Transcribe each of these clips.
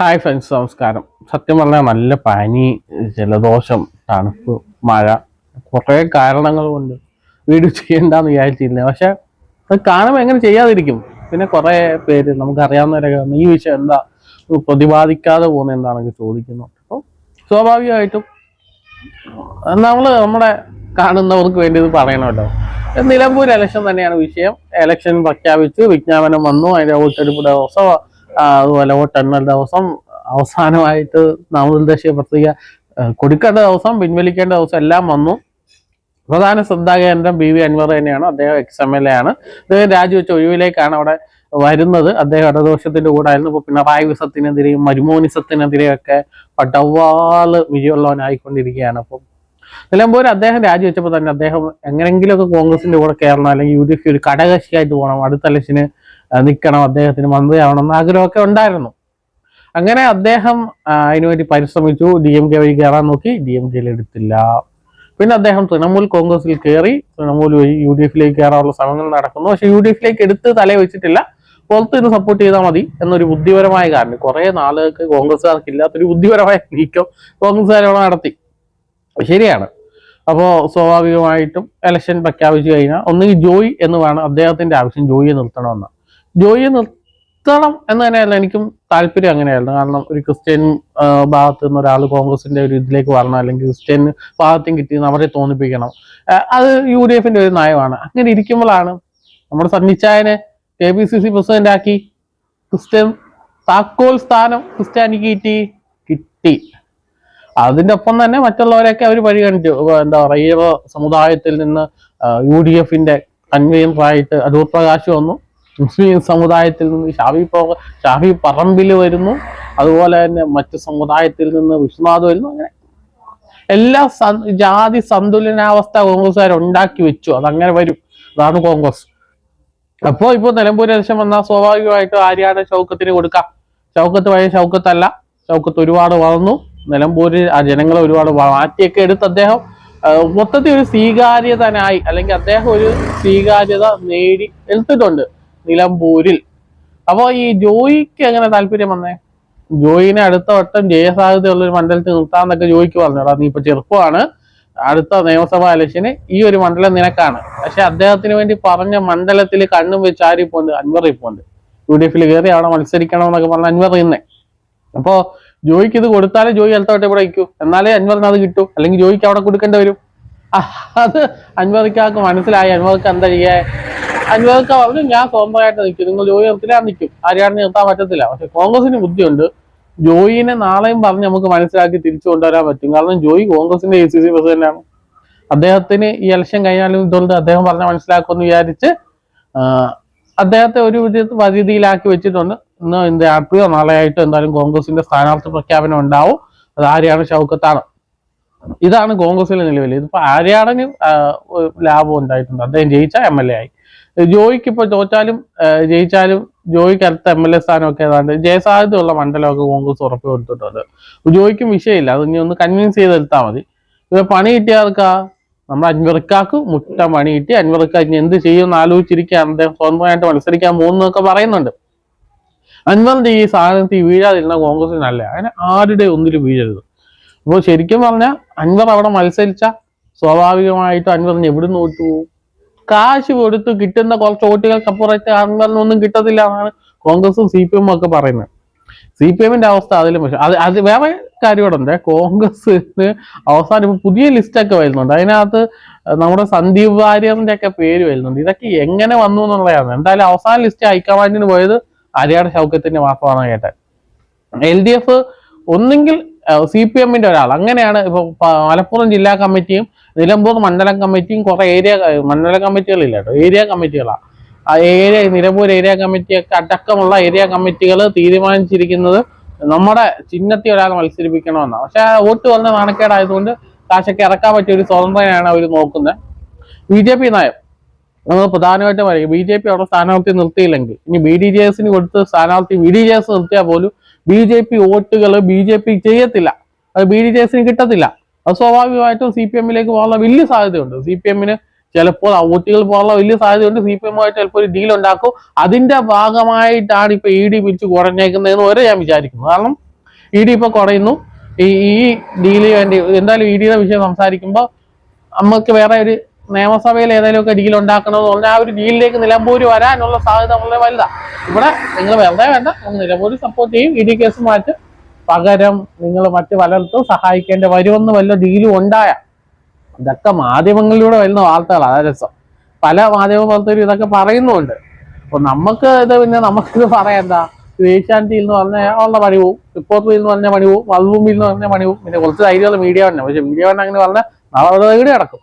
Hi friends നമസ്കാരം. സത്യം പറഞ്ഞാൽ നല്ല പനി ജലദോഷം തണുപ്പ് മഴ കുറേ കാരണങ്ങൾ കൊണ്ട് വീഡിയോ ചെയ്യണ്ടെന്ന് വിചാരിച്ചില്ല. പക്ഷെ അത് കാണുമ്പോൾ എങ്ങനെ ചെയ്യാതിരിക്കും? പിന്നെ കുറേ പേര് നമുക്കറിയാവുന്നവരൊക്കെ വന്ന് ഈ വിഷയം എന്താ പ്രതിപാദിക്കാതെ പോകുന്ന എന്താണെങ്കിൽ ചോദിക്കുന്നു. അപ്പോൾ സ്വാഭാവികമായിട്ടും നമ്മൾ നമ്മുടെ കാണുന്നവർക്ക് വേണ്ടി ഇത് പറയണമല്ലോ നിലമ്പൂർ ഇലക്ഷൻ തന്നെയാണ് വിഷയം. ഇലക്ഷൻ പ്രഖ്യാപിച്ചു വിജ്ഞാപനം വന്നു അതിന്റെ വോട്ടെടുപ്പ് ദിവസം അതുപോലെ വോട്ടെണ്ണൽ ദിവസം അവസാനമായിട്ട് നാമനിർദ്ദേശ പത്രിക കൊടുക്കേണ്ട ദിവസം പിൻവലിക്കേണ്ട ദിവസം എല്ലാം വന്നു. പ്രധാന ശ്രദ്ധാകേന്ദ്രം ബി വി അൻവർ തന്നെയാണ്. അദ്ദേഹം എക്സ് എം എൽ എ ആണ്. അദ്ദേഹം രാജിവെച്ച ഒഴിവിലേക്കാണ് അവിടെ വരുന്നത്. അദ്ദേഹം ഇടതുപക്ഷത്തിന്റെ കൂടെ ആയിരുന്നു. ഇപ്പൊ പിണറായി വിസത്തിനെതിരെയും മരുമോനിസത്തിനെതിരെയും ഒക്കെ പടവാൾ വിജയമുള്ളവനായിക്കൊണ്ടിരിക്കുകയാണ്. അപ്പം നിലമ്പൂർ അദ്ദേഹം രാജിവെച്ചപ്പോൾ തന്നെ അദ്ദേഹം എങ്ങനെങ്കിലുമൊക്കെ കോൺഗ്രസിന്റെ കൂടെ കയറണം അല്ലെങ്കിൽ യു ഡി എഫ് ഒരു കടകശിയായിട്ട് പോകണം. അടുത്ത ഇലക്ഷന് നിൽക്കണം അദ്ദേഹത്തിന് മന്ത്രിയാവണം എന്ന ആഗ്രഹമൊക്കെ ഉണ്ടായിരുന്നു. അങ്ങനെ അദ്ദേഹം അതിനുവേണ്ടി പരിശ്രമിച്ചു. ഡി എം കെ വഴി കയറാൻ നോക്കി. ഡി എം കെയിൽ എടുത്തില്ല. പിന്നെ അദ്ദേഹം തൃണമൂൽ കോൺഗ്രസിൽ കയറി തൃണമൂൽ വഴി യു ഡി എഫിലേക്ക് കയറാനുള്ള ശ്രമങ്ങൾ നടക്കുന്നു. പക്ഷെ യു ഡി എഫിലേക്ക് എടുത്ത് തലേ വെച്ചിട്ടില്ല. പുറത്ത് നിന്ന് സപ്പോർട്ട് ചെയ്താൽ മതി എന്നൊരു ബുദ്ധിപരമായ കാരണം. കുറെ നാളുകൾക്ക് കോൺഗ്രസ്സുകാർക്ക് ഇല്ലാത്തൊരു ബുദ്ധിപരമായ നീക്കം കോൺഗ്രസ്സുകാരോട് നടത്തി. ശരിയാണ്. അപ്പോൾ സ്വാഭാവികമായിട്ടും ഇലക്ഷൻ പ്രഖ്യാപിച്ചു കഴിഞ്ഞാൽ ഒന്നുകിൽ ജോയി എന്ന് വേണം അദ്ദേഹത്തിന്റെ ആവശ്യം ജോയിയെ നിർത്തണമെന്ന്. ജോയിയെ നിർത്തണം എന്ന് തന്നെയല്ല എനിക്കും താല്പര്യം അങ്ങനെയായിരുന്നു. കാരണം ഒരു ക്രിസ്ത്യൻ ഭാഗത്ത് നിന്ന് ഒരാൾ കോൺഗ്രസിന്റെ ഒരു ഇതിലേക്ക് വരണം അല്ലെങ്കിൽ ക്രിസ്ത്യൻ ഭാഗത്തും കിട്ടിയെന്ന് അവരെ തോന്നിപ്പിക്കണം. അത് യു ഡി എഫിന്റെ ഒരു നയമാണ്. അങ്ങനെ ഇരിക്കുമ്പോഴാണ് നമ്മുടെ സന്നിച്ചായനെ K P C C president ആക്കി ക്രിസ്ത്യൻ താക്കോൽ സ്ഥാനം ക്രിസ്ത്യാനിക്ക് കിട്ടി കിട്ടി. അതിന്റെ ഒപ്പം തന്നെ മറ്റുള്ളവരെയൊക്കെ അവർ പരിഗണിച്ചു എന്താ പറയുക സമുദായത്തിൽ നിന്ന് യു ഡി എഫിന്റെ കൺവീനറായിട്ട് അടൂർ പ്രകാശ് വന്നു. മുസ്ലിം സമുദായത്തിൽ നിന്ന് ഷാഫി ഷാഫി പറമ്പിൽ വരുന്നു. അതുപോലെ തന്നെ മറ്റു സമുദായത്തിൽ നിന്ന് വിശ്വനാഥ് വരുന്നു. അങ്ങനെ എല്ലാ ജാതി സന്തുലനാവസ്ഥ കോൺഗ്രസ്സുകാർ ഉണ്ടാക്കി വെച്ചു. അതങ്ങനെ വരും. അതാണ് കോൺഗ്രസ്. അപ്പോ ഇപ്പൊ നിലമ്പൂർ ഇലക്ഷൻ വന്നാൽ സ്വാഭാവികമായിട്ട് ആര്യാട് ഷൗക്കത്തിന് കൊടുക്കാം ഷൗക്കത്ത് പഴയ ഷൗക്കത്തല്ല. ഷൗക്കത്ത് ഒരുപാട് വളർന്നു. നിലമ്പൂരിൽ ആ ജനങ്ങളെ ഒരുപാട് മാറ്റിയൊക്കെ എടുത്ത് അദ്ദേഹം മൊത്തത്തിൽ ഒരു സ്വീകാര്യതനായി അല്ലെങ്കിൽ അദ്ദേഹം ഒരു സ്വീകാര്യത നേടി എടുത്തിട്ടുണ്ട്. നിലമ്പൂരിൽ. അപ്പോ ഈ ജോയിക്ക് എങ്ങനെ താല്പര്യം വന്നേ? ജോയിനെ അടുത്ത വട്ടം ജയസാധ്യതയുള്ള ഒരു മണ്ഡലത്തിൽ നിർത്താന്നൊക്കെ ജോയിക്ക് പറഞ്ഞോടാ. നീ ഇപ്പൊ ചെറുപ്പമാണ്. അടുത്ത നിയമസഭാ ഇലക്ഷന് ഈ ഒരു മണ്ഡലം നിനക്കാണ്. പക്ഷെ അദ്ദേഹത്തിന് വേണ്ടി പറഞ്ഞ മണ്ഡലത്തിൽ കണ്ണും വെച്ച് പോണ്ട്? അൻവർ ഇപ്പോണ്ട് യു ഡി എഫിൽ കയറി അവിടെ മത്സരിക്കണം എന്നൊക്കെ പറഞ്ഞ അൻവർ ഇന്നേ. അപ്പോ ജോയിക്ക് ഇത് കൊടുത്താലേ ജോയി അടുത്തോട്ട് ഇവിടെ വയ്ക്കൂ എന്നാലേ അൻവറിന് അത് കിട്ടൂ. അല്ലെങ്കിൽ ജോയിക്ക് അവിടെ കൊടുക്കേണ്ടി വരും. അത് അൻവറിക്കാർക്ക് മനസ്സിലായി? അൻവർക്ക് എന്താ ചെയ്യാ? അൻവർക്ക് പറഞ്ഞു ഞാൻ സ്വന്തമായിട്ട് നിൽക്കും. നിങ്ങൾ ജോയി നിർത്തില്ല നിൽക്കും. ആര്യാടിനെ നിർത്താൻ പറ്റത്തില്ല. പക്ഷെ കോൺഗ്രസിന് ബുദ്ധിയുണ്ട്. ജോയിനെ നാളെയും പറഞ്ഞ് നമുക്ക് മനസ്സിലാക്കി തിരിച്ചു കൊണ്ടുവരാൻ പറ്റും. കാരണം ജോയി കോൺഗ്രസിന്റെ എ സി സി പ്രസിഡന്റാണ് അദ്ദേഹത്തിന് ഈ ഇലക്ഷൻ കഴിഞ്ഞാലും ഇതുകൊണ്ട് അദ്ദേഹം പറഞ്ഞ മനസ്സിലാക്കുമെന്ന് വിചാരിച്ച് അദ്ദേഹത്തെ ഒരു വിധത്തിൽ വരീതിയിലാക്കി വെച്ചിട്ടുണ്ട്. ഇന്ന് ഇന്ന് രാത്രിയോ നാളെയായിട്ട് എന്തായാലും കോൺഗ്രസിന്റെ സ്ഥാനാർത്ഥി പ്രഖ്യാപനം ഉണ്ടാവും. അത് ആര്യാണ് ഷൗക്കത്താണ്. ഇതാണ് കോൺഗ്രസിലെ നിലവിൽ. ഇതിപ്പോ ആര്യാടന് ലാഭം ഉണ്ടായിട്ടുണ്ട്. അദ്ദേഹം ജയിച്ച എം എൽ എ ആയി. ജോയിക്ക് ഇപ്പൊ തോറ്റാലും ജയിച്ചാലും ജോയിക്ക് അടുത്ത എം എൽ എ സ്ഥാനമൊക്കെ ഏതാണ്ട് ജയസാധ്യതയുള്ള മണ്ഡലമൊക്കെ കോൺഗ്രസ് ഉറപ്പ് കൊടുത്തിട്ടുണ്ട്. ജോയിക്കും വിഷയമില്ല. അത് ഇനി ഒന്ന് കൺവിൻസ് ചെയ്തെടുത്താൽ മതി. ഇപ്പൊ പണി കിട്ടിയാർക്കാ നമ്മൾ അൻവർക്കാക്ക് മുട്ട പണി കിട്ടി. അൻവർക്ക ഇനി എന്ത് ചെയ്യുമെന്ന് ആലോചിച്ചിരിക്കുകയാണ്. അദ്ദേഹം സ്വന്തമായിട്ട് മത്സരിക്കാൻ പോകുന്നതൊക്കെ പറയുന്നുണ്ട്. അൻവറിന്റെ ഈ സാധനത്തിൽ വീഴാതിരുന്ന കോൺഗ്രസിനല്ല അങ്ങനെ ആരുടെ ഒന്നിലും വീഴരുത്. അപ്പോൾ ശരിക്കും പറഞ്ഞാൽ അൻവർ അവിടെ മത്സരിച്ച സ്വാഭാവികമായിട്ടും അൻവറിന് എവിടെ വോട്ട് പോകും? കാശ് കൊടുത്ത് കിട്ടുന്ന കുറച്ച് വോട്ടുകൾക്കപ്പുറത്ത് അൻവറിനൊന്നും കിട്ടത്തില്ല എന്നാണ് കോൺഗ്രസും സി പി എമ്മും ഒക്കെ പറയുന്നത്. സി പി എമ്മിന്റെ അവസ്ഥ അതിലും പക്ഷെ അത് അത് വേറെ കാര്യമുണ്ട്. കോൺഗ്രസിന് അവസാനം പുതിയ ലിസ്റ്റൊക്കെ വരുന്നുണ്ട്. അതിനകത്ത് നമ്മുടെ സന്ദീപ് വാര്യറിന്റെ ഒക്കെ പേര് വരുന്നുണ്ട്. ഇതൊക്കെ എങ്ങനെ വന്നു എന്നുള്ളതാണ്. എന്തായാലും അവസാന ലിസ്റ്റ് ഹൈക്കമാൻഡിന് പോയത് അരിയാട് ശൗക്കത്തിന്റെ മാത്രമാണ് കേട്ടത് എൽ ഡി എഫ് ഒന്നെങ്കിൽ സി പി എമ്മിന്റെ ഒരാൾ. അങ്ങനെയാണ് ഇപ്പൊ മലപ്പുറം ജില്ലാ കമ്മിറ്റിയും നിലമ്പൂർ മണ്ഡലം കമ്മിറ്റിയും കുറെ ഏരിയ മണ്ഡല കമ്മിറ്റികളില്ല കേട്ടോ. ഏരിയ കമ്മിറ്റികളാണ് ആ ഏരിയ നിലമ്പൂർ ഏരിയ കമ്മിറ്റിയൊക്കെ അടക്കമുള്ള ഏരിയ കമ്മിറ്റികൾ തീരുമാനിച്ചിരിക്കുന്നത് നമ്മുടെ ചിഹ്നത്തിൽ ഒരാൾ മത്സരിപ്പിക്കണമെന്നാണ് പക്ഷെ വോട്ട് വന്ന നാണക്കേടായതുകൊണ്ട് കാശൊക്കെ ഇറക്കാൻ പറ്റിയ ഒരു സ്വതന്ത്രനാണ് അവർ നോക്കുന്നത്. ബി ജെ പി നയം നമ്മൾ പ്രധാനമായിട്ടും പറയും ബി ജെ പി അവിടെ സ്ഥാനാർത്ഥി നിർത്തിയില്ലെങ്കിൽ ഇനി ബി ഡി ജെ എസിന് കൊടുത്ത് സ്ഥാനാർത്ഥി ബി ഡി ജെ എസ് നിർത്തിയാൽ പോലും ബി ജെ പി വോട്ടുകൾ ബി ജെ പി ചെയ്യത്തില്ല. അത് ബി ഡി ജെ എസിന് കിട്ടത്തില്ല. അത് സ്വാഭാവികമായിട്ടും സി പി എമ്മിലേക്ക് പോകാനുള്ള വലിയ സാധ്യതയുണ്ട്. സി പി എമ്മിന് ചിലപ്പോൾ ആ വോട്ടുകൾ പോകാനുള്ള വലിയ സാധ്യതയുണ്ട്. സി പി എമ്മുമായിട്ട് ചിലപ്പോൾ ഒരു ഡീൽ ഉണ്ടാക്കും. അതിന്റെ ഭാഗമായിട്ടാണ് ഇപ്പൊ ഇ ഡി പിരിച്ച് കുറഞ്ഞേക്കുന്നതെന്ന് വരെ ഞാൻ വിചാരിക്കുന്നു. കാരണം ഇ ഡി ഇപ്പൊ കുറയുന്നു. ഈ ഈ ഡീൽ വേണ്ടി എന്തായാലും ഇ ഡിയുടെ വിഷയം സംസാരിക്കുമ്പോൾ നമുക്ക് വേറെ ഒരു നിയമസഭയിൽ ഏതെങ്കിലുമൊക്കെ ഡീൽ ഉണ്ടാക്കണമെന്ന് പറഞ്ഞാൽ ആ ഒരു ഡീലിലേക്ക് നിലമ്പൂര് വരാനുള്ള സാധ്യത വളരെ വലുതാണ് ഇവിടെ നിങ്ങൾ വെറുതെ വേണ്ട നിലമ്പൂര് സപ്പോർട്ട് ചെയ്യും ഇ ഡി കേസ് മാറ്റും. പകരം നിങ്ങൾ മറ്റു പലർക്കും സഹായിക്കേണ്ടി വരുമെന്ന് വല്ല ഡീലും ഉണ്ടായ. ഇതൊക്കെ മാധ്യമങ്ങളിലൂടെ വരുന്ന വാർത്തകളാണ് അതാ രസം. പല മാധ്യമ പ്രവർത്തകരും ഇതൊക്കെ പറയുന്നുണ്ട്. അപ്പൊ നമുക്ക് ഇത് പിന്നെ നമുക്കിത് പറയാം എന്താ ഏഷ്യാനെറ്റിൽ എന്ന് പറഞ്ഞാൽ ഉള്ള പണി പോവും റിപ്പോർട്ടറിൽ എന്ന് പറഞ്ഞ പണി പോവും മധുഭൂമിയിൽ എന്ന് പറഞ്ഞ പണി പോവും. പിന്നെ കുറച്ച് ധൈര്യമുള്ള മീഡിയ തന്നെ. പക്ഷേ മീഡിയ തന്നെ അങ്ങനെ പറഞ്ഞാൽ നാളെ വീട് കിടക്കും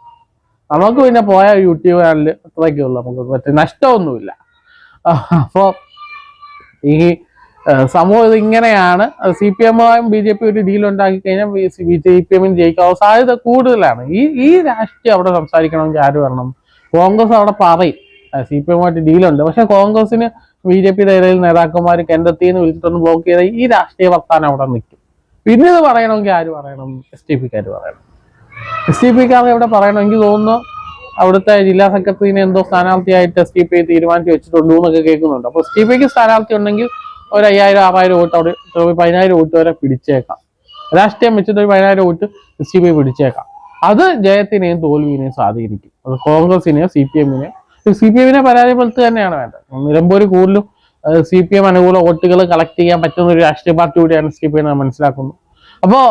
നമുക്ക് പിന്നെ പോയ യൂട്യൂബ് ചാനൽ അത്രയൊക്കെ ഉള്ളു. നമുക്ക് മറ്റേ നഷ്ടമൊന്നുമില്ല. അപ്പോൾ ഈ സംഭവം ഇത് ഇങ്ങനെയാണ് സി പി എമ്മും ബി ജെ പി ഒരു ഡീൽ ഉണ്ടാക്കി കഴിഞ്ഞാൽ ബി ജെ പി എമ്മിന് ജയിക്കാനുള്ള സാധ്യത കൂടുതലാണ്. ഈ ഈ രാഷ്ട്രീയം അവിടെ സംസാരിക്കണമെങ്കിൽ ആര് വരണം? കോൺഗ്രസ് അവിടെ പറയും. സി പി എമ്മുമായിട്ട് ഡീലുണ്ട് പക്ഷെ കോൺഗ്രസിന് ബി ജെ പിയുടെ ഇടയിൽ നേതാക്കന്മാർ കണ്ടെത്തിയെന്ന് വിളിച്ചിട്ടൊന്ന് ബ്ലോക്ക് ചെയ്താൽ ഈ രാഷ്ട്രീയ വർത്താനം അവിടെ നിൽക്കും. പിന്നെ ഇത് പറയണമെങ്കിൽ ആര് പറയണം? എസ് ടി പിക്കാർ പറയണം. എസ് ടി കാർ ഇവിടെ പറയണം. എനിക്ക് തോന്നുന്നു അവിടുത്തെ ജില്ലാ സെക്രട്ടറിനെ എന്തോ സ്ഥാനാർത്ഥിയായിട്ട് എസ് ടി പി തീരുമാനിച്ചു വെച്ചിട്ടുണ്ട് എന്നൊക്കെ കേൾക്കുന്നുണ്ട്. അപ്പോൾ എസ് ടി പിക്ക് സ്ഥാനാർത്ഥി ഉണ്ടെങ്കിൽ ഒരു അയ്യായിരം ആറായിരം വോട്ട് അവിടെ പതിനായിരം വോട്ട് വരെ പിടിച്ചേക്കാം. രാഷ്ട്രീയം വെച്ചിട്ട് ഒരു പതിനായിരം വോട്ട് എസ് ടി പി പിടിച്ചേക്കാം. അത് ജയത്തിനെയും തോൽവിനെയും സ്വാധീനിക്കും. അത് കോൺഗ്രസിനെയോ സി പി എമ്മിനെയോ സി പി എമ്മിനെ പരാജയപ്പെടുത്തുക തന്നെയാണ് വേണ്ടത്. നിലമ്പൂർ കൂടുതലും സി പി എം അനുകൂല വോട്ടുകൾ കളക്ട് ചെയ്യാൻ പറ്റുന്ന ഒരു രാഷ്ട്രീയ പാർട്ടി കൂടിയാണ് എസ് ടി പി എന്ന് മനസ്സിലാക്കുന്നു. അപ്പോൾ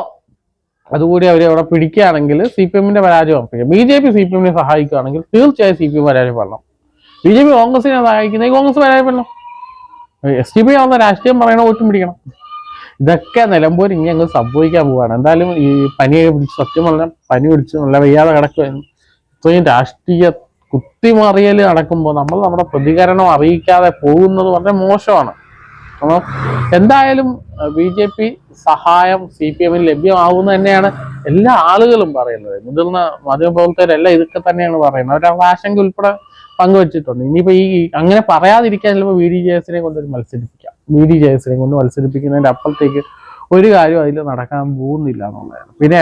അതുകൂടി അവരെ അവിടെ പിടിക്കുകയാണെങ്കിൽ സി പി എമ്മിന്റെ പരാജയം ഉറപ്പിക്കും. B J P C P എമ്മിനെ സഹായിക്കുകയാണെങ്കിൽ തീർച്ചയായും സി പി എം പരാജയപ്പെടണം ബി ജെ പി കോൺഗ്രസിനെ സഹായിക്കുന്നത് കോൺഗ്രസ് പരാജയപ്പെടണം എസ് ഡി പി ആവുന്ന രാഷ്ട്രീയം പറയണ വോട്ടും പിടിക്കണം. ഇതൊക്കെ നിലമ്പൂർ ഇനി അങ്ങ് സംഭവിക്കാൻ പോവാണ്. എന്തായാലും ഈ പനിയൊക്കെ പിടിച്ച് സത്യം പറഞ്ഞാൽ പനി പിടിച്ച് നല്ല വയ്യാതെ കിടക്കുമായിരുന്നു ഇത്രയും രാഷ്ട്രീയ കുത്തിമറിയൽ നടക്കുമ്പോൾ നമ്മൾ നമ്മുടെ പ്രതികരണം അറിയിക്കാതെ പോകുന്നത് വളരെ മോശമാണ്. അപ്പോൾ എന്തായാലും ബി ജെ പി സഹായം സി പി എമ്മിന് ലഭ്യമാകുമെന്ന് തന്നെയാണ് എല്ലാ ആളുകളും പറയുന്നത്. മുതിർന്ന മാധ്യമപ്രവർത്തകരെല്ലാം ഇതൊക്കെ തന്നെയാണ് പറയുന്നത്. അവർ ആശങ്ക ഉൾപ്പെടെ പങ്കുവച്ചിട്ടുണ്ട്. ഇനിയിപ്പോൾ ഈ അങ്ങനെ പറയാതിരിക്കാൻ ചിലപ്പോൾ വി ഡി ജെ എസിനെ കൊണ്ട് മത്സരിപ്പിക്കാം. വി ഡി ജെ എസിനെ കൊണ്ട് മത്സരിപ്പിക്കുന്നതിന്റെ അപ്പുറത്തേക്ക് ഒരു കാര്യം അതിൽ നടക്കാൻ പോകുന്നില്ല എന്നുള്ളതാണ്. പിന്നെ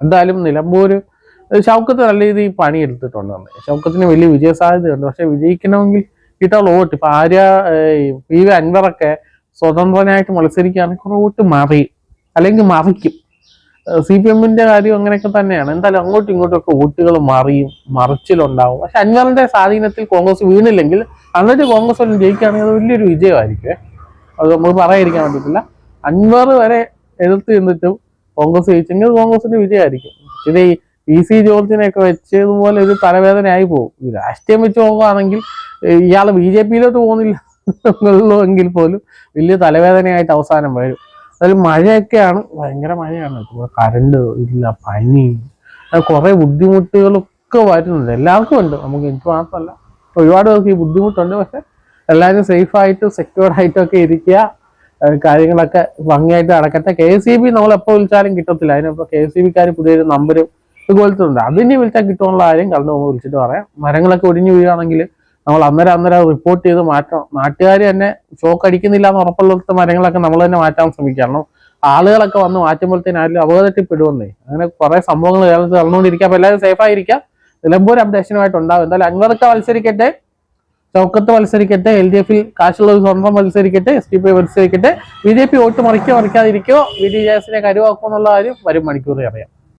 എന്തായാലും നിലമ്പൂർ ഷൗക്കത്ത് നല്ല രീതിയിൽ പണി എടുത്തിട്ടുണ്ട് അന്ന്. ഷൗക്കത്തിന് വലിയ വിജയ സാധ്യതയുണ്ട് പക്ഷെ വിജയിക്കണമെങ്കിൽ കിട്ടാനുള്ള വോട്ട്. ഇപ്പൊ ആര്യ പി വി അൻവറൊക്കെ സ്വതന്ത്രനായിട്ട് മത്സരിക്കുകയാണെങ്കിൽ കുറെ വോട്ട് മറിയും അല്ലെങ്കിൽ മറിക്കും. സി പി എമ്മിന്റെ കാര്യം അങ്ങനെയൊക്കെ തന്നെയാണ്. എന്തായാലും അങ്ങോട്ടും ഇങ്ങോട്ടും ഒക്കെ വോട്ടുകൾ മറിയും മറിച്ചിലുണ്ടാവും. പക്ഷെ അൻവറിന്റെ സ്വാധീനത്തിൽ കോൺഗ്രസ് വീണില്ലെങ്കിൽ അന്നിട്ട് കോൺഗ്രസ് വല്ലതും ജയിക്കുകയാണെങ്കിൽ അത് വലിയൊരു വിജയമായിരിക്കും അത് നമ്മൾ പറയാതിരിക്കാൻ പറ്റത്തില്ല. അൻവർ വരെ എതിർത്ത് നിന്നിട്ടും കോൺഗ്രസ് ജയിച്ചെങ്കിൽ കോൺഗ്രസിന്റെ വിജയമായിരിക്കും. ഇത് പി സി ജോർജിനെയൊക്കെ വെച്ചതുപോലെ ഒരു തലവേദനയായി പോകും. രാഷ്ട്രീയം വെച്ച് നോക്കുകയാണെങ്കിൽ ഇയാൾ ബി ജെ പിയിലോട്ട് പോകുന്നില്ല എന്നുള്ളൂ എങ്കിൽ പോലും വലിയ തലവേദനയായിട്ട് അവസാനം വരും. അതിൽ മഴയൊക്കെയാണ് ഭയങ്കര മഴയാണ്. കറണ്ട് ഇല്ല പനി കുറെ ബുദ്ധിമുട്ടുകളൊക്കെ വരുന്നുണ്ട്. എല്ലാവർക്കും ഉണ്ട്. നമുക്ക് എനിക്ക് മാത്രമല്ല. ഒരുപാട് പേർക്ക് ഈ ബുദ്ധിമുട്ടുണ്ട്. പക്ഷെ എല്ലാവരും സേഫായിട്ട് സെക്യൂർഡ് ആയിട്ടൊക്കെ ഇരിക്കുക കാര്യങ്ങളൊക്കെ ഭംഗിയായിട്ട് നടക്കട്ടെ. കെ എസ് സി ബി നമ്മൾ എപ്പോൾ വിളിച്ചാലും കിട്ടത്തില്ല. അതിനിപ്പോൾ കെ എസ് സി ബിക്കാർ പുതിയൊരു നമ്പർ ഇതുപോലത്തെ അതിന് വിളിച്ചാൽ കിട്ടുമെന്നുള്ള കാര്യം കടന്നു പോകുമ്പോൾ വിളിച്ചിട്ട് പറയാം. മരങ്ങളൊക്കെ ഒടിഞ്ഞു വീഴുകയാണെങ്കിൽ നമ്മൾ അന്നേരം അന്നേരം റിപ്പോർട്ട് ചെയ്ത് മാറ്റണം. നാട്ടുകാർ തന്നെ ഷോക്ക് അടിക്കുന്നില്ല എന്ന് ഉറപ്പുള്ളത്തെ മരങ്ങളൊക്കെ നമ്മൾ തന്നെ മാറ്റാൻ ശ്രമിക്കണം ആളുകളൊക്കെ വന്ന് മാറ്റുമ്പോഴത്തേനും ആരും അപകടത്തിൽപ്പെടുവന്നേ അങ്ങനെ കുറെ സംഭവങ്ങൾ കേരളത്തിൽ നടന്നുകൊണ്ടിരിക്കുക. അപ്പൊ എല്ലാവരും സേഫ് ആയിരിക്കാം നിലമ്പൂർ അപ്ഡേഷനുമായിട്ട് ഉണ്ടാവും എന്തായാലും അൻവർക്ക് മത്സരിക്കട്ടെ. ചൗക്കത്ത് മത്സരിക്കട്ടെ. എൽ ഡി എഫിൽ കാശുള്ള സ്വന്തം മത്സരിക്കട്ടെ. എസ് ഡി പി മത്സരിക്കട്ടെ. ബി ജെ പി വോട്ട് മറിക്കോ മറിക്കാതിരിക്കോ. ബി ഡി ജെ എസിനെ കരുവാക്കുമെന്നുള്ള കാര്യം വരും മണിക്കൂറിൽ അറിയാം.